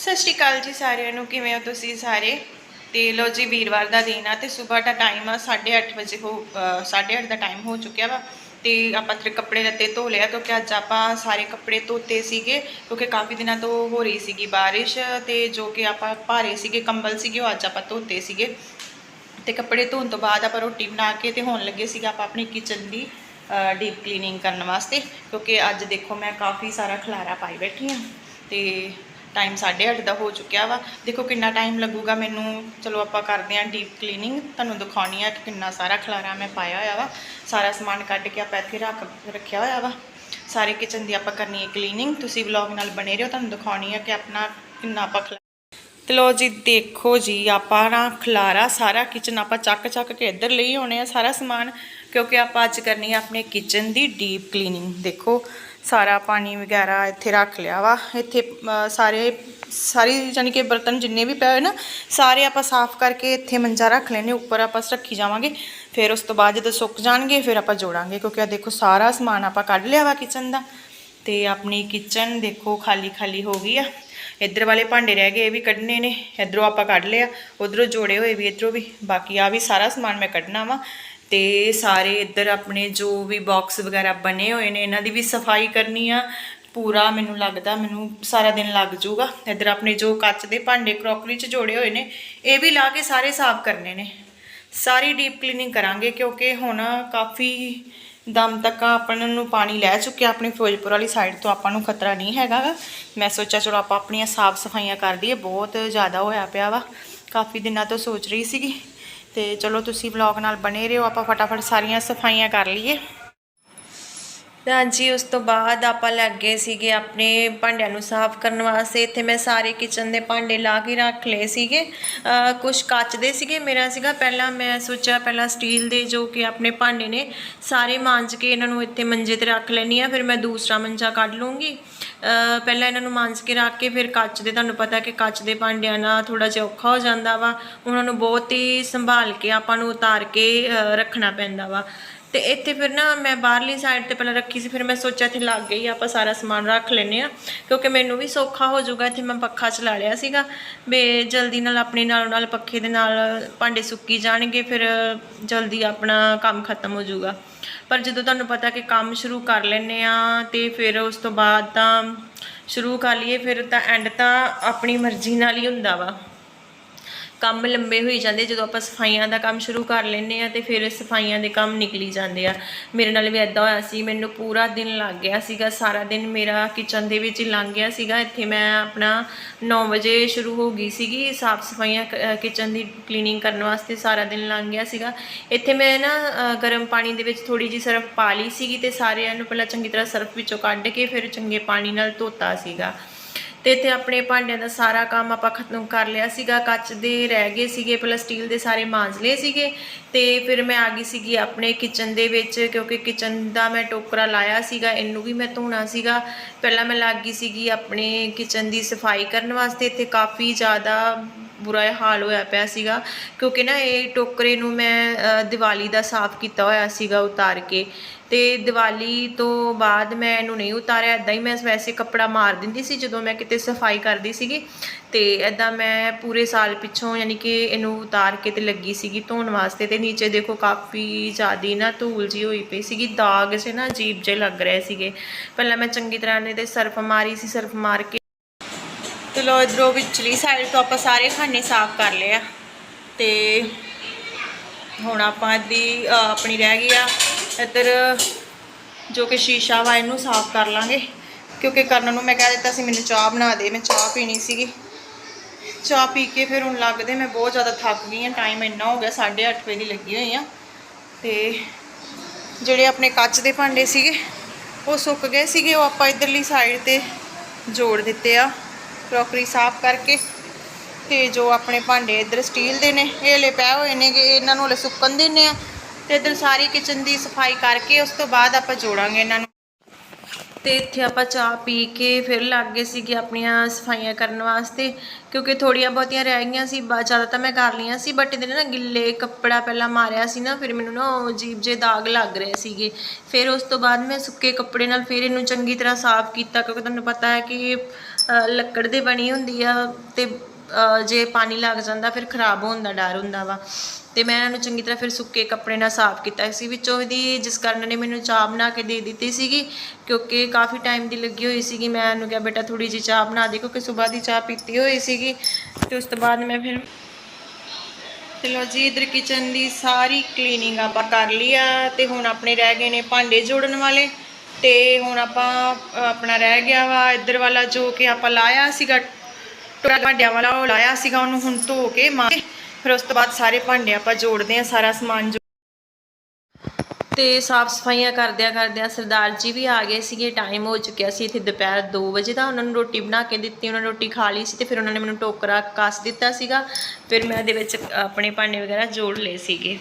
ਸਤਿ ਸ਼੍ਰੀ ਅਕਾਲ ਜੀ ਸਾਰਿਆਂ ਨੂੰ, ਕਿਵੇਂ ਹੋ ਤੁਸੀਂ ਸਾਰੇ? ਤੇ ਲੋ ਜੀ, ਵੀਰਵਾਰ ਦਾ ਦਿਨ ਆ ਤੇ ਸਵੇਰ ਦਾ ਟਾਈਮ ਆ 8:30 ਵਜੇ ਹੋ 8:30 ਦਾ ਟਾਈਮ ਹੋ ਚੁੱਕਿਆ ਵਾ। ਤੇ ਆਪਾਂ ਤੇ ਕੱਪੜੇ ਲੱਤੇ ਧੋ ਲਿਆ, ਕਿਉਂਕਿ ਅੱਜ ਆਪਾਂ ਸਾਰੇ ਕੱਪੜੇ ਧੋਤੇ ਸੀਗੇ, ਕਿਉਂਕਿ ਕਾਫੀ ਦਿਨਾਂ ਤੋਂ ਹੋ ਰਹੀ ਸੀਗੀ ਬਾਰਿਸ਼ ਤੇ ਜੋ ਕਿ ਆਪਾਂ ਭਾਰੇ ਸੀਗੇ, ਕੰਬਲ ਸੀਗੇ, ਉਹ ਅੱਜ ਆਪਾਂ ਧੋਤੇ ਸੀਗੇ। ਤੇ ਕੱਪੜੇ ਧੋਣ ਤੋਂ ਬਾਅਦ ਆਪਾਂ ਰੋਟੀ ਬਣਾ ਕੇ ਤੇ ਹੋਣ ਲੱਗੇ ਸੀਗਾ ਆਪਾਂ ਆਪਣੀ ਕਿਚਨ ਦੀ ਡੀਪ ਕਲੀਨਿੰਗ ਕਰਨ ਵਾਸਤੇ, ਕਿਉਂਕਿ ਅੱਜ ਦੇਖੋ ਮੈਂ ਕਾਫੀ ਸਾਰਾ ਖਲਾਰਾ ਪਾਈ ਬੈਠੀ ਹਾਂ ਤੇ ਟਾਈਮ 8:30 ਦਾ ਹੋ ਚੁੱਕਿਆ ਵਾ। ਦੇਖੋ ਕਿੰਨਾ ਟਾਈਮ ਲੱਗੂਗਾ ਮੈਨੂੰ। ਚਲੋ ਆਪਾਂ ਕਰਦੇ ਹਾਂ ਡੀਪ ਕਲੀਨਿੰਗ ਤੁਹਾਨੂੰ ਦਿਖਾਉਣੀ ਆ ਕਿ ਕਿੰਨਾ ਸਾਰਾ ਖਲਾਰਾ ਮੈਂ ਪਾਇਆ ਹੋਇਆ ਵਾ। ਸਾਰਾ ਸਮਾਨ ਕੱਢ ਕੇ ਆਪਾਂ ਇੱਥੇ ਰੱਖ, ਰੱਖਿਆ ਹੋਇਆ ਵਾ। ਸਾਰੇ ਕਿਚਨ ਦੀ ਆਪਾਂ ਕਰਨੀ ਹੈ ਕਲੀਨਿੰਗ ਤੁਸੀਂ ਵਲੌਗ ਨਾਲ ਬਣੇ ਰਹੋ। ਤੁਹਾਨੂੰ ਦਿਖਾਉਣੀ ਆ ਕਿ ਆਪਣਾ ਕਿੰਨਾ ਆਪਾਂ ਖਲਾ ਤੇ ਲੋ ਜੀ, ਦੇਖੋ ਜੀ, ਆਪਾਂ ਨਾ ਖਲਾਰਾ ਸਾਰਾ ਕਿਚਨ ਆਪਾਂ ਚੱਕ ਚੱਕ ਕੇ ਇੱਧਰ ਲਈ ਆਉਣੇ ਆ ਸਾਰਾ ਸਮਾਨ। ਕਿਉਂਕਿ ਆਪਾਂ ਅੱਜ ਕਰਨੀ ਆ ਆਪਣੇ ਕਿਚਨ ਦੀ ਡੀਪ ਕਲੀਨਿੰਗ ਦੇਖੋ ਸਾਰਾ ਪਾਣੀ ਵਗੈਰਾ ਇੱਥੇ ਰੱਖ ਲਿਆ ਵਾ। ਇੱਥੇ ਸਾਰੇ, ਸਾਰੀ ਯਾਨੀ ਕਿ ਬਰਤਨ ਜਿੰਨੇ ਵੀ ਪਏ ਹੋਏ ਨਾ, ਸਾਰੇ ਆਪਾਂ ਸਾਫ਼ ਕਰਕੇ ਇੱਥੇ ਮੰਜਾ ਰੱਖ ਲੈਣੇ ਉੱਪਰ ਆਪਾਂ ਰੱਖੀ ਜਾਵਾਂਗੇ। ਫਿਰ ਉਸ ਤੋਂ ਬਾਅਦ ਜਦੋਂ ਸੁੱਕ ਜਾਣਗੇ, ਫਿਰ ਆਪਾਂ ਜੋੜਾਂਗੇ, ਕਿਉਂਕਿ ਆ ਦੇਖੋ ਸਾਰਾ ਸਮਾਨ ਆਪਾਂ ਕੱਢ ਲਿਆ ਵਾ ਕਿਚਨ ਦਾ। ਤੇ ਆਪਣੀ ਕਿਚਨ ਦੇਖੋ ਖਾਲੀ ਖਾਲੀ ਹੋ ਗਈ ਆ। ਇੱਧਰ ਵਾਲੇ ਭਾਂਡੇ ਰਹਿ ਗਏ, ਇਹ ਵੀ ਕੱਢਣੇ ਨੇ। ਇੱਧਰੋਂ ਆਪਾਂ ਕੱਢ ਲਿਆ, ਉਧਰੋਂ ਜੋੜੇ ਹੋਏ ਵੀ ਇੱਧਰੋਂ ਵੀ। ਬਾਕੀ ਆ ਵੀ ਸਾਰਾ ਸਮਾਨ ਮੈਂ ਕੱਢਣਾ ਵਾ। ਤੇ ਸਾਰੇ ਇੱਧਰ ਆਪਣੇ ਜੋ ਵੀ ਬਾਕਸ ਵਗੈਰਾ ਬਣੇ ਹੋਏ ਨੇ, ਇਹਨਾਂ ਦੀ ਵੀ ਸਫ਼ਾਈ ਕਰਨੀ ਆ। ਪੂਰਾ ਮੈਨੂੰ ਲੱਗਦਾ, ਮੈਨੂੰ ਸਾਰਾ ਦਿਨ ਲੱਗ ਜਾਊਗਾ। ਇੱਧਰ ਆਪਣੇ ਜੋ ਕੱਚ ਦੇ ਭਾਂਡੇ ਕਰੋਕਰੀ ਚ ਜੋੜੇ ਹੋਏ ਨੇ, ਇਹ ਵੀ ਲਾ ਕੇ ਸਾਰੇ ਸਾਫ਼ ਕਰਨੇ ਨੇ। ਸਾਰੀ ਡੀਪ ਕਲੀਨਿੰਗ ਕਰਾਂਗੇ ਕਿਉਂਕਿ ਹੁਣ ਕਾਫੀ ਦਮ ਤੱਕ ਆਪਾਂ ਨੂੰ ਪਾਣੀ ਲੈ ਚੁੱਕਿਆ ਆਪਣੀ ਫਿਰੋਜ਼ਪੁਰ ਵਾਲੀ ਸਾਈਡ ਤੋਂ, ਆਪਾਂ ਨੂੰ ਖਤਰਾ ਨਹੀਂ ਹੈਗਾ ਗਾ। ਮੈਂ ਸੋਚਿਆ, ਚਲੋ ਆਪਾਂ ਆਪਣੀਆਂ ਸਾਫ਼ ਸਫਾਈਆਂ ਕਰ ਲਈਏ, ਬਹੁਤ ਜ਼ਿਆਦਾ ਹੋਇਆ ਪਿਆ ਵਾ। ਕਾਫੀ ਦਿਨਾਂ ਤੋਂ ਸੋਚ ਰਹੀ ਸੀਗੀ। ਤੇ ਚਲੋ ਤੁਸੀਂ ਵਲੌਗ ਨਾਲ ਬਣੇ ਰਹੋ, ਆਪਾਂ ਫਟਾਫਟ ਸਾਰੀਆਂ ਸਫਾਈਆਂ ਕਰ ਲਈਏ। ਤਾਂ ਜੀ, ਉਸ ਤੋਂ ਬਾਅਦ ਆਪਾਂ ਲੱਗੇ ਸੀਗੇ ਆਪਣੇ ਭਾਂਡਿਆਂ ਨੂੰ ਸਾਫ਼ ਕਰਨ ਵਾਸਤੇ। ਇੱਥੇ ਮੈਂ ਸਾਰੇ ਕਿਚਨ ਦੇ ਭਾਂਡੇ ਲਾ ਕੇ ਰੱਖ ਲਏ ਸੀਗੇ। ਕੁਝ ਕੱਚ ਦੇ ਸੀਗੇ, ਮੇਰਾ ਸੀਗਾ। ਪਹਿਲਾਂ ਮੈਂ ਸੋਚਿਆ, ਪਹਿਲਾਂ ਸਟੀਲ ਦੇ ਜੋ ਕਿ ਆਪਣੇ ਭਾਂਡੇ ਨੇ, ਸਾਰੇ ਮਾਂਜ ਕੇ ਇਹਨਾਂ ਨੂੰ ਇੱਥੇ ਮੰਜੇ ਤੇ ਰੱਖ ਲੈਣੀ ਆ ਫਿਰ ਮੈਂ ਦੂਸਰਾ ਮੰਜਾ ਕੱਢ ਲੂੰਗੀ ਪਹਿਲਾਂ ਇਹਨਾਂ ਨੂੰ ਮਾਂਜ ਕੇ ਰੱਖ ਕੇ ਫਿਰ ਕੱਚ ਦੇ, ਤੁਹਾਨੂੰ ਪਤਾ ਕਿ ਕੱਚ ਦੇ ਭਾਂਡਿਆਂ ਨਾਲ ਥੋੜਾ ਜਿਹਾ ਔਖਾ ਹੋ ਜਾਂਦਾ ਵਾ। ਉਹਨਾਂ ਨੂੰ ਬਹੁਤ ਹੀ ਸੰਭਾਲ ਕੇ ਆਪਾਂ ਨੂੰ ਉਤਾਰ ਕੇ ਰੱਖਣਾ ਪੈਂਦਾ ਵਾ। ਤੇ ਇੱਥੇ ਫਿਰ ਨਾ ਮੈਂ ਬਾਹਰਲੀ ਸਾਈਡ ਤੇ ਪਹਿਲਾਂ ਰੱਖੀ ਸੀ, ਫਿਰ ਮੈਂ ਸੋਚਿਆ ਇੱਥੇ ਲੱਗ ਗਈ, ਆਪਾਂ ਸਾਰਾ ਸਮਾਨ ਰੱਖ ਲੈਨੇ ਆ ਕਿਉਂਕਿ ਮੈਨੂੰ ਵੀ ਸੌਖਾ ਹੋ ਜਾਊਗਾ, ਇੱਥੇ ਮੈਂ ਪੱਖਾ ਚਲਾ ਲਿਆ ਸੀਗਾ। ਬੇ ਜਲਦੀ ਨਾਲ ਆਪਣੇ ਨਾਲੋਂ ਨਾਲ ਪੱਖੇ ਦੇ ਨਾਲ ਭਾਂਡੇ ਸੁੱਕੀ ਜਾਣਗੇ, ਫਿਰ ਜਲਦੀ ਆਪਣਾ ਕੰਮ ਖਤਮ ਹੋ ਜਾਊਗਾ। ਪਰ ਜਦੋਂ ਤੁਹਾਨੂੰ ਪਤਾ ਕਿ ਕੰਮ ਸ਼ੁਰੂ ਕਰ ਲੈਨੇ ਆ ਤੇ ਫਿਰ ਉਸ ਤੋਂ ਬਾਅਦ ਤਾਂ ਸ਼ੁਰੂ ਕਰ ਲਈਏ, ਫਿਰ ਤਾਂ ਐਂਡ ਤਾਂ ਆਪਣੀ ਮਰਜ਼ੀ ਨਾਲ ਹੀ ਹੁੰਦਾ ਵਾ। ਕੰਮ ਲੰਬੇ ਹੋਈ ਜਾਂਦੇ ਜਦੋਂ ਆਪਾਂ ਸਫਾਈਆਂ ਦਾ ਕੰਮ ਸ਼ੁਰੂ ਕਰ ਲੈਂਦੇ ਆ ਤੇ ਫਿਰ ਸਫਾਈਆਂ ਦੇ ਕੰਮ ਨਿਕਲੀ ਜਾਂਦੇ ਆ। ਮੇਰੇ ਨਾਲ ਵੀ ਐਦਾਂ ਹੋਇਆ ਸੀ, ਮੈਨੂੰ ਪੂਰਾ ਦਿਨ ਲੱਗ ਗਿਆ ਸੀਗਾ, ਸਾਰਾ ਦਿਨ ਮੇਰਾ ਕਿਚਨ ਦੇ ਵਿੱਚ ਹੀ ਲੰਘ ਗਿਆ ਸੀਗਾ। ਇੱਥੇ ਮੈਂ ਆਪਣਾ 9 ਵਜੇ ਸ਼ੁਰੂ ਹੋ ਗਈ ਸੀਗੀ, ਸਾਫ਼ ਸਫਾਈਆਂ ਕਿਚਨ ਦੀ ਕਲੀਨਿੰਗ ਕਰਨ ਵਾਸਤੇ ਸਾਰਾ ਦਿਨ ਲੰਘ ਗਿਆ ਸੀਗਾ। ਇੱਥੇ ਮੈਂ ਨਾ ਗਰਮ ਪਾਣੀ ਦੇ ਵਿੱਚ ਥੋੜੀ ਜੀ ਸਰਫ ਪਾ ਲਈ ਸੀਗੀ ਤੇ ਸਾਰਿਆਂ ਨੂੰ ਪਹਿਲਾਂ ਚੰਗੀ ਤਰ੍ਹਾਂ ਸਰਫ ਵਿੱਚੋਂ ਕੱਢ ਕੇ ਫਿਰ ਚੰਗੇ ਪਾਣੀ ਨਾਲ ਧੋਤਾ ਸੀਗਾ। ਤੇ ਇੱਥੇ ਆਪਣੇ ਭਾਂਡਿਆਂ ਦਾ ਸਾਰਾ ਕੰਮ ਆਪਾਂ ਖਤਮ ਕਰ ਲਿਆ ਸੀਗਾ। ਕੱਚ ਦੇ ਰਹਿ ਗਏ ਸੀਗੇ ਪਲੱਸ ਸਟੀਲ ਦੇ ਸਾਰੇ ਮਾਂਜ ਲਏ ਸੀਗੇ ਤੇ ਫਿਰ ਮੈਂ ਆ ਗਈ ਸੀਗੀ ਆਪਣੇ ਕਿਚਨ ਦੇ ਵਿੱਚ ਕਿਉਂਕਿ ਕਿਚਨ ਦਾ ਮੈਂ ਟੋਕਰਾ ਲਾਇਆ ਸੀਗਾ, ਇਹਨੂੰ ਵੀ ਮੈਂ ਧੋਣਾ ਸੀਗਾ। ਪਹਿਲਾਂ ਮੈਂ ਲੱਗ ਗਈ ਸੀਗੀ ਆਪਣੇ ਕਿਚਨ ਦੀ ਸਫ਼ਾਈ ਕਰਨ ਵਾਸਤੇ, ਇੱਥੇ ਕਾਫੀ ਜ਼ਿਆਦਾ ਬੁਰਾ ਹਾਲ ਹੋਇਆ ਪਿਆ ਸੀਗਾ, ਕਿਉਂਕਿ ਨਾ ਇਹ ਟੋਕਰੇ ਨੂੰ ਮੈਂ ਦੀਵਾਲੀ ਦਾ ਸਾਫ਼ ਕੀਤਾ ਹੋਇਆ ਸੀਗਾ ਉਤਾਰ ਕੇ। ਤੇ ਦੀਵਾਲੀ ਤੋਂ ਬਾਅਦ ਮੈਂ ਇਹਨੂੰ ਨਹੀਂ ਉਤਾਰਿਆ ਇਦਾਂ ਹੀ ਮੈਂ ਵੈਸੇ ਕੱਪੜਾ ਮਾਰ ਦਿੰਦੀ ਸੀ ਜਦੋਂ ਮੈਂ ਕਿਤੇ ਸਫ਼ਾਈ ਕਰਦੀ ਸੀਗੀ। ਤੇ ਇਦਾਂ ਮੈਂ ਪੂਰੇ ਸਾਲ ਪਿੱਛੋਂ ਯਾਨੀ ਕਿ ਇਹਨੂੰ ਉਤਾਰ ਕੇ ਤੇ ਲੱਗੀ ਸੀਗੀ ਧੋਣ ਵਾਸਤੇ ਤੇ ਨੀਚੇ ਦੇਖੋ ਕਾਫੀ ਜ਼ਿਆਦੀ ਨਾ ਧੂਲ ਜੀ ਹੋਈ ਪਈ ਸੀਗੀ, ਦਾਗ ਸੇ ਨਾ ਅਜੀਬ ਜਿਹੇ ਲੱਗ ਰਹੇ ਸੀਗੇ। ਪਹਿਲਾਂ ਮੈਂ ਚੰਗੀ ਤਰ੍ਹਾਂ ਇਹਦੇ ਸਰਫ ਮਾਰੀ ਸੀ, ਸਰਫ ਮਾਰ ਕੇ ਤੇ ਲੋ ਇਧਰੋਂ ਵਿਚਲੀ ਸਾਈਡ ਤੋਂ ਆਪਾਂ ਸਾਰੇ ਖਾਨੇ ਸਾਫ਼ ਕਰ ਲਏ ਆ। ਤੇ ਹੁਣ ਆਪਾਂ ਦੀ ਆਪਣੀ ਰਹਿ ਗਈ ਆ। ਇੱਧਰ ਜੋ ਕਿ ਸ਼ੀਸ਼ਾ ਵਾ ਇਹਨੂੰ ਸਾਫ਼ ਕਰ ਲਾਂਗੇ। ਕਿਉਂਕਿ ਕਰਨ ਨੂੰ ਮੈਂ ਕਹਿ ਦਿੱਤਾ ਸੀ, ਮੈਨੂੰ ਚਾਹ ਬਣਾ ਦੇ, ਮੈਂ ਚਾਹ ਪੀਣੀ ਸੀਗੀ। ਚਾਹ ਪੀ ਕੇ ਫਿਰ ਹੁਣ ਲੱਗਦੇ ਮੈਂ ਬਹੁਤ ਜ਼ਿਆਦਾ ਥੱਕ ਗਈ ਹਾਂ ਟਾਈਮ ਇੰਨਾ ਹੋ ਗਿਆ 8:30 ਵਜੇ ਦੀ ਲੱਗੀ ਹੋਈ ਆ। ਤੇ ਜਿਹੜੇ ਆਪਣੇ ਕੱਚ ਦੇ ਭਾਂਡੇ ਸੀਗੇ, ਉਹ ਸੁੱਕ ਗਏ ਸੀਗੇ, ਉਹ ਆਪਾਂ ਇਧਰਲੀ ਸਾਈਡ ਤੇ ਜੋੜ ਦਿੱਤੇ ਆ। ਕਰੋਕਰੀ ਸਾਫ਼ ਕਰਕੇ ਤੇ ਜੋ ਆਪਣੇ ਭਾਂਡੇ ਇੱਧਰ ਸਟੀਲ ਦੇ ਨੇ, ਇਹ ਹਲੇ ਪਏ ਹੋਏ ਨੇ ਕਿ ਇਹਨਾਂ ਨੂੰ ਹਲੇ ਸੁੱਕਣ ਦੇਣੇ ਆ ਤੇ ਇੱਧਰ ਸਾਰੀ ਕਿਚਨ ਦੀ ਸਫ਼ਾਈ ਕਰਕੇ ਉਸ ਤੋਂ ਬਾਅਦ ਆਪਾਂ ਜੋੜਾਂਗੇ ਇਹਨਾਂ ਨੂੰ। ਤੇ ਇੱਥੇ ਆਪਾਂ ਚਾਹ ਪੀ ਕੇ ਫਿਰ ਲੱਗ ਗਏ ਸੀਗੇ ਆਪਣੀਆਂ ਸਫਾਈਆਂ ਕਰਨ ਵਾਸਤੇ, ਕਿਉਂਕਿ ਥੋੜੀਆਂ ਬਹੁਤੀਆਂ ਰਹਿ ਗਈਆਂ ਸੀ, ਬਾ, ਜ਼ਿਆਦਾ ਤਾਂ ਮੈਂ ਕਰ ਲਈਆਂ ਸੀ ਬਟ ਇਹਦੇ ਨਾ ਗਿੱਲੇ ਕੱਪੜਾ ਪਹਿਲਾਂ ਮਾਰਿਆ ਸੀ ਨਾ, ਫਿਰ ਮੈਨੂੰ ਨਾ ਉਹ ਅਜੀਬ ਜੇ ਦਾਗ ਲੱਗ ਰਹੇ ਸੀਗੇ। ਫਿਰ ਉਸ ਤੋਂ ਬਾਅਦ ਮੈਂ ਸੁੱਕੇ ਕੱਪੜੇ ਨਾਲ ਫਿਰ ਇਹਨੂੰ ਚੰਗੀ ਤਰ੍ਹਾਂ ਸਾਫ਼ ਕੀਤਾ, ਕਿਉਂਕਿ ਤੁਹਾਨੂੰ ਪਤਾ ਹੈ ਕਿ ਲੱਕੜ ਦੇ ਬਣੀ ਹੁੰਦੀ ਆ ਤੇ ਜੇ ਪਾਣੀ ਲੱਗ ਜਾਂਦਾ ਫਿਰ ਖਰਾਬ ਹੋਣ ਦਾ ਡਰ ਹੁੰਦਾ ਵਾ। ਤੇ ਮੈਂ ਇਹਨਾਂ ਨੂੰ ਚੰਗੀ ਤਰ੍ਹਾਂ ਫਿਰ ਸੁੱਕੇ ਕੱਪੜੇ ਨਾਲ ਸਾਫ਼ ਕੀਤਾ ਸੀ। ਵਿੱਚੋਂ ਇਹਦੀ ਜਿਸ ਕਾਰਨ ਨੇ ਮੈਨੂੰ ਚਾਹ ਬਣਾ ਕੇ ਦੇ ਦਿੱਤੀ ਸੀਗੀ, ਕਿਉਂਕਿ ਕਾਫੀ ਟਾਈਮ ਦੀ ਲੱਗੀ ਹੋਈ ਸੀਗੀ। ਮੈਂ ਉਹਨੂੰ ਕਿਹਾ, ਬੇਟਾ ਥੋੜੀ ਜਿਹੀ ਚਾਹ ਬਣਾ ਦੇ, ਕਿਉਂਕਿ ਸਵੇਰ ਦੀ ਚਾਹ ਪੀਤੀ ਹੋਈ ਸੀਗੀ। ਤੇ ਉਸ ਤੋਂ ਬਾਅਦ ਮੈਂ ਫਿਰ ਚਲੋ ਜੀ, ਇਧਰ ਕਿਚਨ ਦੀ ਸਾਰੀ ਕਲੀਨਿੰਗ ਆਪਾਂ ਕਰ ਲਈ ਆ ਤੇ ਹੁਣ ਆਪਣੇ ਰਹਿ ਗਏ ਨੇ ਭਾਂਡੇ ਜੋੜਨ ਵਾਲੇ। ਤੇ ਹੁਣ ਆਪਾਂ ਆਪਣਾ ਰਹਿ ਗਿਆ ਵਾ ਇੱਧਰ ਵਾਲਾ ਜੋ ਕਿ ਆਪਾਂ ਲਾਇਆ ਸੀਗਾ ਟੋਰਾ ਭਾਂਡਿਆਂ ਵਾਲਾ ਉਹ ਲਾਇਆ ਸੀਗਾ, ਉਹਨੂੰ ਹੁਣ ਧੋ ਕੇ ਮਾਂ ਫਿਰ ਉਸ ਤੋਂ ਬਾਅਦ ਸਾਰੇ ਭਾਂਡੇ ਆਪਾਂ ਜੋੜਦੇ ਆ ਸਾਰਾ ਸਮਾਨ ਤੇ ਸਾਫ਼ ਸਫਾਈਆਂ ਕਰਦਿਆਂ ਕਰਦਿਆਂ ਸਰਦਾਰ ਜੀ ਵੀ ਆ ਗਏ ਸੀਗੇ ਟਾਈਮ ਹੋ ਚੁੱਕਿਆ ਸੀ ਇੱਥੇ ਦੁਪਹਿਰ 2 ਵਜੇ ਦਾ, ਉਹਨਾਂ ਨੂੰ ਰੋਟੀ ਬਣਾ ਕੇ ਦਿੱਤੀ, ਉਹਨਾਂ ਨੇ ਰੋਟੀ ਖਾ ਲਈ ਸੀ ਤੇ ਫਿਰ ਉਹਨਾਂ ਨੇ ਮੈਨੂੰ ਟੋਕਰਾ ਕੱਸ ਦਿੱਤਾ ਸੀਗਾ, ਫਿਰ ਮੈਂ ਇਹਦੇ ਵਿੱਚ ਆਪਣੇ ਭਾਂਡੇ ਵਗੈਰਾ ਜੋੜ ਲਏ ਸੀਗੇ।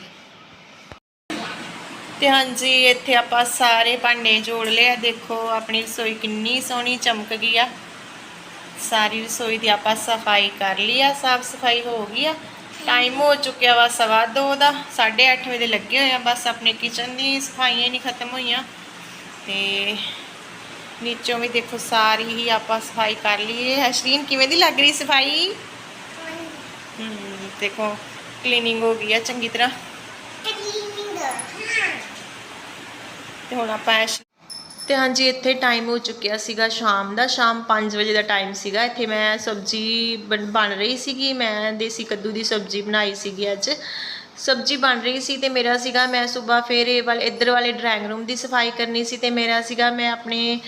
ਤੇ ਹਾਂਜੀ, ਇੱਥੇ ਆਪਾਂ ਸਾਰੇ ਭਾਂਡੇ ਜੋੜ ਲਏ ਆ, ਦੇਖੋ ਆਪਣੀ ਰਸੋਈ ਕਿੰਨੀ ਸੋਹਣੀ ਚਮਕ ਗਈ ਆ। ਸਾਰੀ ਰਸੋਈ ਦੀ ਆਪਾਂ ਸਫ਼ਾਈ ਕਰ ਲਈ ਆ ਸਾਫ਼ ਸਫ਼ਾਈ ਹੋ ਗਈ ਆ। ਟਾਈਮ ਹੋ ਚੁੱਕਿਆ ਵਾ ਸਵਾ ਦੋ ਦਾ 8:30 ਵਜੇ ਲੱਗੇ ਹੋਏ ਆ ਬਸ ਆਪਣੇ ਕਿਚਨ ਦੀ ਸਫਾਈਆਂ ਹੀ ਨਹੀਂ ਖਤਮ ਹੋਈਆਂ। ਤੇ ਨੀਚੋਂ ਵੀ ਦੇਖੋ ਸਾਰੀ ਹੀ ਆਪਾਂ ਸਫ਼ਾਈ ਕਰ ਲਈ ਹੈ ਹਸ਼ਰੀਨ ਕਿਵੇਂ ਦੀ ਲੱਗ ਰਹੀ ਸਫ਼ਾਈ? ਹਮ ਦੇਖੋ ਕਲੀਨਿੰਗ ਹੋ ਗਈ ਆ ਚੰਗੀ ਤਰ੍ਹਾਂ। ਤੇ ਹੁਣ ਆਪਾਂ ਤੇ ਹਾਂਜੀ, ਇੱਥੇ ਟਾਈਮ ਹੋ ਚੁੱਕਿਆ ਸੀਗਾ ਸ਼ਾਮ ਦਾ, ਸ਼ਾਮ 5 ਵਜੇ ਦਾ ਟਾਈਮ ਸੀਗਾ। ਇੱਥੇ ਮੈਂ ਸਬਜ਼ੀ ਬਣ ਬਣ ਰਹੀ ਸੀਗੀ। ਮੈਂ ਦੇਸੀ ਕੱਦੂ ਦੀ ਸਬਜ਼ੀ ਬਣਾਈ ਸੀਗੀ ਅੱਜ। ਸਬਜ਼ੀ ਬਣ ਰਹੀ ਸੀ ਤੇ ਮੇਰਾ ਸੀਗਾ, ਮੈਂ ਸਵੇਰ ਫਿਰ ਇਹ ਵਾਲੇ, ਇੱਧਰ ਵਾਲੇ ਡਰਾਇੰਗ ਰੂਮ ਦੀ ਸਫ਼ਾਈ ਕਰਨੀ ਸੀ ਤੇ ਮੇਰਾ ਸੀਗਾ, ਮੈਂ ਆਪਣੇ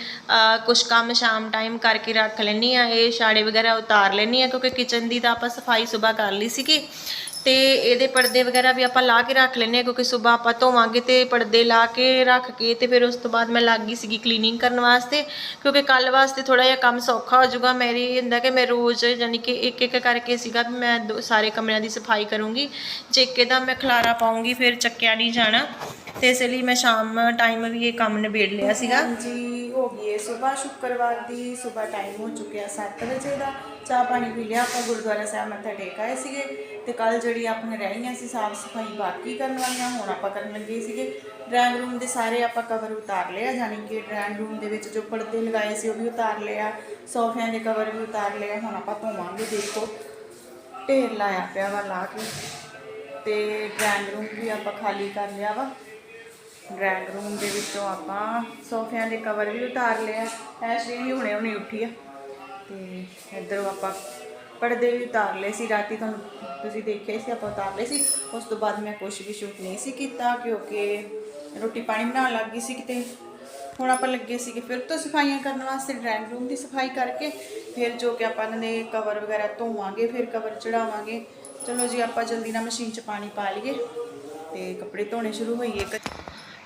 ਕੁਝ ਕੰਮ ਸ਼ਾਮ ਟਾਈਮ ਕਰਕੇ ਰੱਖ ਲੈਣੀ ਆ ਇਹ ਛਾੜੇ ਵਗੈਰਾ ਉਤਾਰ ਲੈਣੀ ਆ ਕਿਉਂਕਿ ਕਿਚਨ ਦੀ ਤਾਂ ਆਪਾਂ ਸਫ਼ਾਈ ਸਵੇਰ ਕਰ ਲਈ ਸੀਗੀ। ਤੇ ਇਹਦੇ ਪਰਦੇ ਵਗੈਰਾ ਵੀ ਆਪਾਂ ਲਾ ਕੇ ਰੱਖ ਲੈਨੇ ਆ ਕਿਉਂਕਿ ਸਵੇਰ ਆਪਾਂ ਧੋਵਾਂਗੇ ਤੇ ਪਰਦੇ ਲਾ ਕੇ ਰੱਖ ਕੇ ਤੇ ਫਿਰ ਉਸ ਤੋਂ ਬਾਅਦ ਮੈਂ ਲੱਗ ਗਈ ਸੀਗੀ ਕਲੀਨਿੰਗ ਕਰਨ ਵਾਸਤੇ, ਕਿਉਂਕਿ ਕੱਲ ਵਾਸਤੇ ਥੋੜਾ ਜਿਹਾ ਕੰਮ ਸੌਖਾ ਹੋ ਜਾਊਗਾ। ਮੇਰੀ ਹੁੰਦਾ ਕਿ ਮੈਂ ਰੋਜ਼ ਯਾਨੀ ਕਿ ਇੱਕ ਇੱਕ ਕਰਕੇ ਸੀਗਾ ਵੀ ਮੈਂ ਦੋ- ਸਾਰੇ ਕਮਰਿਆਂ ਦੀ ਸਫ਼ਾਈ ਕਰੂੰਗੀ, ਜੇ ਦਾ ਮੈਂ ਖਲਾਰਾ ਪਾਉਂਗੀ ਫਿਰ ਚੱਕਿਆ ਨਹੀਂ ਜਾਣਾ। ਤੇ ਇਸ ਲਈ ਮੈਂ ਸ਼ਾਮ ਟਾਈਮ ਵੀ ਇਹ ਕੰਮ ਨਿਬੇੜ ਲਿਆ ਸੀਗਾ। ਜੀ ਹੋ ਗਈ ਹੈ ਸਵੇਰ ਸ਼ੁੱਕਰਵਾਰ ਦੀ, ਸਵੇਰ ਟਾਈਮ ਹੋ ਚੁੱਕਿਆ 7 ਵਜੇ ਦਾ। ਚਾਹ ਪਾਣੀ ਪੀ ਲਿਆ, ਆਪਾਂ ਗੁਰਦੁਆਰਾ ਸਾਹਿਬ ਮੱਥਾ ਟੇਕ ਆਏ ਸੀਗੇ। ਤੇ ਕੱਲ ਜਿਹੜੀ ਆਪਣੇ ਰਹਿ ਸੀ, ਸਾਫ਼ ਸਫ਼ਾਈ ਬਾਕੀ ਕਰਨ ਵਾਲੀਆਂ, ਹੁਣ ਆਪਾਂ ਕਰਨ ਲੱਗੇ ਸੀਗੇ। ਡਰਾਇੰਗ ਰੂਮ ਦੇ ਸਾਰੇ ਆਪਾਂ ਕਵਰ ਉਤਾਰ ਲਿਆ ਯਾਨੀ ਕਿ ਡਰਾਇੰਗ ਰੂਮ ਦੇ ਵਿੱਚ ਜੋ ਪਰਦੇ ਲਗਾਏ ਸੀ, ਉਹ ਵੀ ਉਤਾਰ ਲਿਆ ਸੋਫਿਆਂ ਦੇ ਕਵਰ ਵੀ ਉਤਾਰ ਲਿਆ ਹੁਣ ਆਪਾਂ ਧੋਵਾਂਗੇ, ਦੇਖੋ। ਢੇਰ ਲਾਇਆ ਪਿਆ ਵਾ, ਲਾ ਕੇ। ਤੇ ਡਰਾਇੰਗ ਰੂਮ ਵੀ ਆਪਾਂ ਖਾਲੀ ਕਰ ਲਿਆ ਵਾ। ਡਰਾਇੰਗ ਰੂਮ ਦੇ ਵਿੱਚੋਂ ਆਪਾਂ ਸੋਫਿਆਂ ਦੇ ਕਵਰ ਵੀ ਉਤਾਰ ਲਿਆ ਐਸ਼ਲੀ ਵੀ ਹੁਣੇ ਹੁਣੇ ਉੱਠੀ ਆ। ਤੇ ਇੱਧਰੋਂ ਆਪਾਂ ਪਰਦੇ ਵੀ ਉਤਾਰ ਲਏ ਸੀ, ਰਾਤੀ ਤੁਹਾਨੂੰ ਤੁਸੀਂ ਦੇਖਿਆ ਸੀ, ਆਪਾਂ ਉਤਾਰ ਲਏ ਸੀ। ਉਸ ਤੋਂ ਬਾਅਦ ਮੈਂ ਕੁਝ ਵੀ ਸ਼ੂਟ ਨਹੀਂ ਸੀ ਕੀਤਾ, ਕਿਉਂਕਿ ਰੋਟੀ ਪਾਣੀ ਬਣਾਉਣ ਲੱਗ ਗਈ ਸੀ ਕਿਤੇ। ਹੁਣ ਆਪਾਂ ਲੱਗੇ ਸੀਗੇ, ਫਿਰ ਤੋਂ ਸਫਾਈਆਂ ਕਰਨ ਵਾਸਤੇ ਡਰਾਇੰਗ ਰੂਮ ਦੀ ਸਫ਼ਾਈ ਕਰਕੇ, ਫਿਰ ਜੋ ਕਿ ਆਪਾਂ ਇਹਨਾਂ ਦੇ ਕਵਰ ਵਗੈਰਾ ਧੋਵਾਂਗੇ, ਫਿਰ ਕਵਰ ਚੜਾਵਾਂਗੇ। ਚਲੋ ਜੀ, ਆਪਾਂ ਜਲਦੀ ਨਾਲ ਮਸ਼ੀਨ 'ਚ ਪਾਣੀ ਪਾ ਲਈਏ ਤੇ ਕੱਪੜੇ ਧੋਣੇ ਸ਼ੁਰੂ ਹੋਈਏ।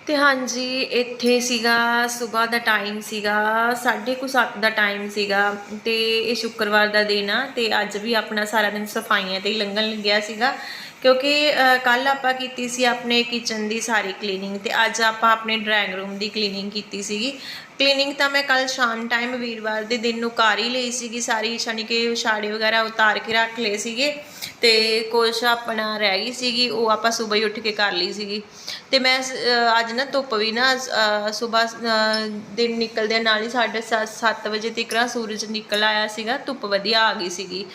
ਤੇ ਹਾਂਜੀ, ਇੱਥੇ ਸੀਗਾ, ਸਵੇਰ ਦਾ ਟਾਈਮ ਸੀਗਾ 7:30 ਦਾ ਟਾਈਮ ਸੀਗਾ ਤੇ ਇਹ ਸ਼ੁੱਕਰਵਾਰ ਦਾ ਦਿਨ ਆ ਤੇ ਅੱਜ ਵੀ ਆਪਣਾ ਸਾਰਾ ਦਿਨ ਸਫਾਈਆਂ ਤੇ ਹੀ ਲੰਘਣ ਲੱਗਿਆ ਸੀਗਾ ਕਿਉਂਕਿ ਕੱਲ ਆਪਾਂ ਕੀਤੀ ਸੀ ਆਪਣੇ ਕਿਚਨ ਦੀ ਸਾਰੀ ਕਲੀਨਿੰਗ ਤੇ ਅੱਜ ਆਪਾਂ ਆਪਣੇ ਡਰਾਇੰਗ ਰੂਮ ਦੀ ਕਲੀਨਿੰਗ ਕੀਤੀ ਸੀਗੀ। ਕਲੀਨਿੰਗ ਤਾਂ ਮੈਂ ਕੱਲ ਸ਼ਾਮ ਟਾਈਮ ਵੀਰਵਾਰ ਦੇ ਦਿਨ ਨੂੰ ਕਰ ਹੀ ਲਈ ਸੀਗੀ, ਸਾਰੀ ਯਾਨੀ ਕਿ ਛਾੜੇ ਵਗੈਰਾ ਉਤਾਰ ਕੇ ਰੱਖ ਲਏ ਸੀਗੇ ਤੇ ਕੁਛ ਆਪਣਾ ਰਹਿ ਗਈ ਸੀਗੀ, ਉਹ ਆਪਾਂ ਸਵੇਰ ਹੀ ਉੱਠ ਕੇ ਕਰ ਲਈ ਸੀਗੀ। ਤੇ ਮੈਂ ਅੱਜ ਨਾ ਧੁੱਪ ਵੀ ਨਾ ਸਵੇਰ ਦਿਨ ਨਿਕਲਦੇ ਨਾਲ ਹੀ 7:30 ਵਜੇ ਤੱਕ ਸੂਰਜ ਨਿਕਲ ਆਇਆ ਸੀਗਾ, ਧੁੱਪ ਵਧੀਆ ਆ ਗਈ ਸੀਗੀ।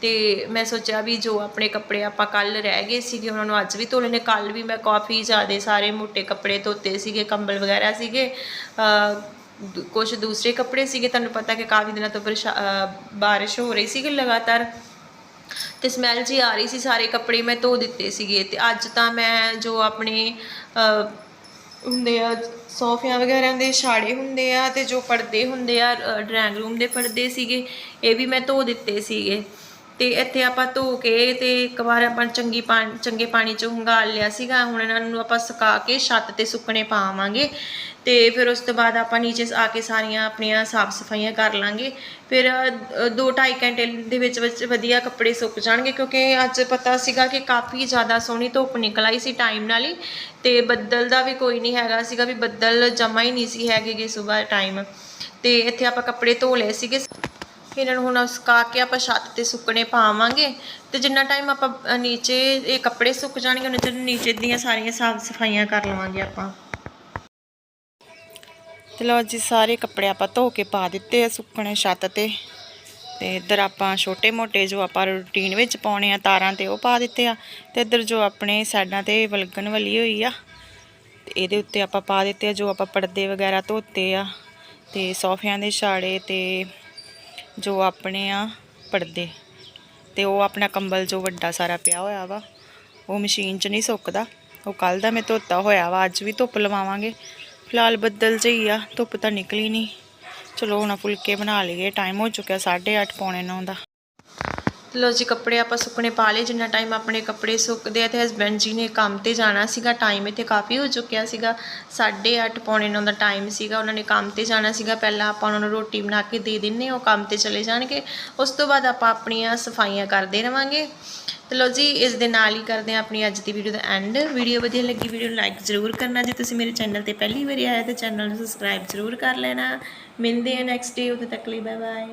ਤੇ ਮੈਂ ਸੋਚਿਆ ਵੀ ਜੋ ਆਪਣੇ ਕੱਪੜੇ ਆਪਾਂ ਕੱਲ ਰਹਿ ਗਏ ਸੀਗੇ, ਉਹਨਾਂ ਨੂੰ ਅੱਜ ਵੀ ਧੋ ਲੈਣੇ ਕੱਲ ਵੀ ਮੈਂ ਕਾਫੀ ਜ਼ਿਆਦਾ ਸਾਰੇ ਮੋٹے ਕੱਪੜੇ ਧੋਤੇ ਸੀਗੇ, ਕੰਬਲ ਵਗੈਰਾ ਸੀਗੇ ਕੁਝ ਦੂਸਰੇ ਕੱਪੜੇ ਸੀਗੇ, ਤੁਹਾਨੂੰ ਪਤਾ ਕਿ ਕਾਫੀ ਦਿਨਾਂ ਤੋਂ ਬਰਸ਼ਾ- ਬਾਰਿਸ਼ ਹੋ ਰਹੀ ਸੀਗੀ ਲਗਾਤਾਰ ਤੇ ਸਮੈਲ ਜੀ ਆ ਰਹੀ ਸੀ ਸਾਰੇ ਕੱਪੜੇ ਮੈਂ ਧੋ ਦਿੱਤੇ ਸੀਗੇ ਤੇ ਅੱਜ ਤਾਂ ਮੈਂ ਜੋ ਆਪਣੇ ਹੁੰਦੇ ਆ, ਸੋਫਿਆਂ ਵਗੈਰਾ ਦੇ ਛਾੜੇ ਹੁੰਦੇ ਆ ਤੇ ਜੋ ਪਰਦੇ ਹੁੰਦੇ ਆ ਡਰਾਇੰਗ ਰੂਮ ਦੇ ਪਰਦੇ ਸੀਗੇ, ਇਹ ਵੀ ਮੈਂ ਧੋ ਦਿੱਤੇ ਸੀਗੇ। ਤੇ ਇੱਥੇ ਆਪਾਂ ਧੋ ਕੇ ਤੇ ਇੱਕ ਵਾਰ ਆਪਾਂ ਚੰਗੀ ਪਾਣੀ, ਚੰਗੇ ਪਾਣੀ ਚ ਹੰਗਾਲ ਲਿਆ ਸੀਗਾ। ਹੁਣ ਇਹਨਾਂ ਨੂੰ ਆਪਾਂ ਸੁਕਾ ਕੇ ਛੱਤ ਤੇ ਸੁੱਕਣੇ ਪਾਵਾਂਗੇ ਤੇ ਫਿਰ ਉਸ ਤੋਂ ਬਾਅਦ ਆਪਾਂ ਨੀਚੇ ਆ ਕੇ ਸਾਰੀਆਂ ਆਪਣੀਆਂ ਸਾਫ਼ ਸਫਾਈਆਂ ਕਰ ਲਾਂਗੇ। ਫਿਰ 2-2.5 ਘੰਟੇ ਦੇ ਵਿੱਚ ਵਿੱਚ ਵਧੀਆ ਕੱਪੜੇ ਸੁੱਕ ਜਾਣਗੇ ਕਿਉਂਕਿ ਅੱਜ ਪਤਾ ਸੀਗਾ ਕਿ ਕਾਫੀ ਜ਼ਿਆਦਾ ਸੋਹਣੀ ਧੁੱਪ ਨਿਕਲ ਆਈ ਸੀ ਟਾਈਮ ਨਾਲ ਹੀ ਤੇ ਬੱਦਲ ਦਾ ਵੀ ਕੋਈ ਨਹੀਂ ਹੈਗਾ ਸੀਗਾ ਵੀ ਬੱਦਲ ਜਮਾ ਹੀ ਨਹੀਂ ਸੀ ਹੈਗੇਗੇ ਸਵੇਰ ਟਾਈਮ ਤੇ ਇੱਥੇ ਆਪਾਂ ਕੱਪੜੇ ਧੋ ਲਏ ਸੀਗੇ। ਇਹਨਾਂ ਨੂੰ ਹੁਣ ਸੁਕਾ ਕੇ ਆਪਾਂ ਛੱਤ ਤੇ ਸੁੱਕਣੇ ਪਾਵਾਂਗੇ ਤੇ ਜਿੰਨਾ ਟਾਈਮ ਆਪਾਂ ਨੀਚੇ ਇਹ ਕੱਪੜੇ ਸੁੱਕ ਜਾਣਗੇ, ਉਹਨਾਂ ਚਿਰ ਨੀਚੇ ਦੀਆਂ ਸਾਰੀਆਂ ਸਾਫ਼ ਸਫਾਈਆਂ ਕਰ ਲਵਾਂਗੇ ਆਪਾਂ। ਤੇ ਲਓ ਜੀ, ਸਾਰੇ ਕੱਪੜੇ ਆਪਾਂ ਧੋ ਕੇ ਪਾ ਦਿੱਤੇ ਆ ਸੁੱਕਣੇ ਛੱਤ ਤੇ। ਤੇ ਇੱਧਰ ਆਪਾਂ ਛੋਟੇ ਮੋਟੇ ਜੋ ਆਪਾਂ ਰੂਟੀਨ ਵਿੱਚ ਪਾਉਣੇ ਆ, ਤਾਰਾਂ ਤੇ ਉਹ ਪਾ ਦਿੱਤੇ ਆ। ਤੇ ਇੱਧਰ ਜੋ ਆਪਣੇ ਸਾਈਡਾਂ ਤੇ ਵਲਗਣ ਵਾਲੀ ਹੋਈ ਆ, ਤੇ ਇਹਦੇ ਉੱਤੇ ਆਪਾਂ ਪਾ ਦਿੱਤੇ ਆ ਜੋ ਆਪਾਂ ਪਰਦੇ ਵਗੈਰਾ ਧੋਤੇ ਆ। ਤੇ ਸੋਫਿਆਂ ਦੇ ਛਾੜੇ ਤੇ ਜੋ ਆਪਣੇ ਆ ਪਰਦੇ। ਤੇ ਉਹ ਆਪਣਾ ਕੰਬਲ ਜੋ ਵੱਡਾ ਸਾਰਾ ਪਿਆ ਹੋਇਆ ਵਾ, ਉਹ ਮਸ਼ੀਨ 'ਚ ਨਹੀਂ ਸੁੱਕਦਾ। ਉਹ ਕੱਲ ਦਾ ਮੈਂ ਧੋਤਾ ਹੋਇਆ ਵਾ, ਅੱਜ ਵੀ ਧੁੱਪ ਲਵਾਵਾਂਗੇ। ਫਿਲਹਾਲ ਬੱਦਲ ਜਿਹੀ ਆ, ਧੁੱਪ ਤਾਂ ਨਿਕਲੀ ਨਹੀਂ। ਚਲੋ ਹੁਣ ਫੁਲਕੇ ਬਣਾ ਲਈਏ ਟਾਈਮ ਹੋ ਚੁੱਕਿਆ 8:30 ਪੌਣੇ 9 ਦਾ। ਲੋ ਜੀ, ਕੱਪੜੇ ਆਪਾਂ ਸੁੱਕਣੇ ਪਾ ਲਏ, ਜਿੰਨਾ ਟਾਈਮ ਆਪਣੇ ਕੱਪੜੇ ਸੁੱਕਦੇ ਆ ਤੇ ਹਸਬੈਂਡ ਜੀ ਨੇ ਕੰਮ ਤੇ ਜਾਣਾ ਸੀਗਾ ਟਾਈਮ ਇੱਥੇ ਕਾਫੀ ਹੋ ਚੁੱਕਿਆ ਸੀਗਾ। 8:30 ਪੌਣੇ 9 ਦਾ ਟਾਈਮ ਸੀਗਾ, ਉਹਨਾਂ ਨੇ ਕੰਮ ਤੇ ਜਾਣਾ ਸੀਗਾ। ਪਹਿਲਾਂ ਆਪਾਂ ਉਹਨਾਂ ਨੂੰ ਰੋਟੀ ਬਣਾ ਕੇ ਦੇ ਦਿੰਨੇ ਉਹ ਕੰਮ ਤੇ ਚਲੇ ਜਾਣਗੇ। ਉਸ ਤੋਂ ਬਾਅਦ ਆਪਾਂ ਆਪਣੀਆਂ ਸਫਾਈਆਂ ਕਰਦੇ ਰਵਾਂਗੇ। ਤੇ ਲੋ ਜੀ, ਇਸ ਦੇ ਨਾਲ ਹੀ ਕਰਦੇ ਆ ਆਪਣੀ ਅੱਜ ਦੀ ਵੀਡੀਓ ਦਾ ਐਂਡ ਵੀਡੀਓ ਵਧੀਆ ਲੱਗੀ ਵੀਡੀਓ ਨੂੰ ਲਾਈਕ ਜ਼ਰੂਰ ਕਰਨਾ। ਜੇ ਤੁਸੀਂ ਮੇਰੇ ਚੈਨਲ ਤੇ ਪਹਿਲੀ ਵਾਰੀ ਆਏ ਤਾਂ ਚੈਨਲ ਨੂੰ ਸਬਸਕ੍ਰਾਈਬ ਜ਼ਰੂਰ ਕਰ ਲੈਣਾ। ਮਿਲਦੇ ਆ ਨੈਕਸਟ ਡੇ ਉਦੋਂ ਤੱਕ ਲਈ ਬਾਏ ਬਾਏ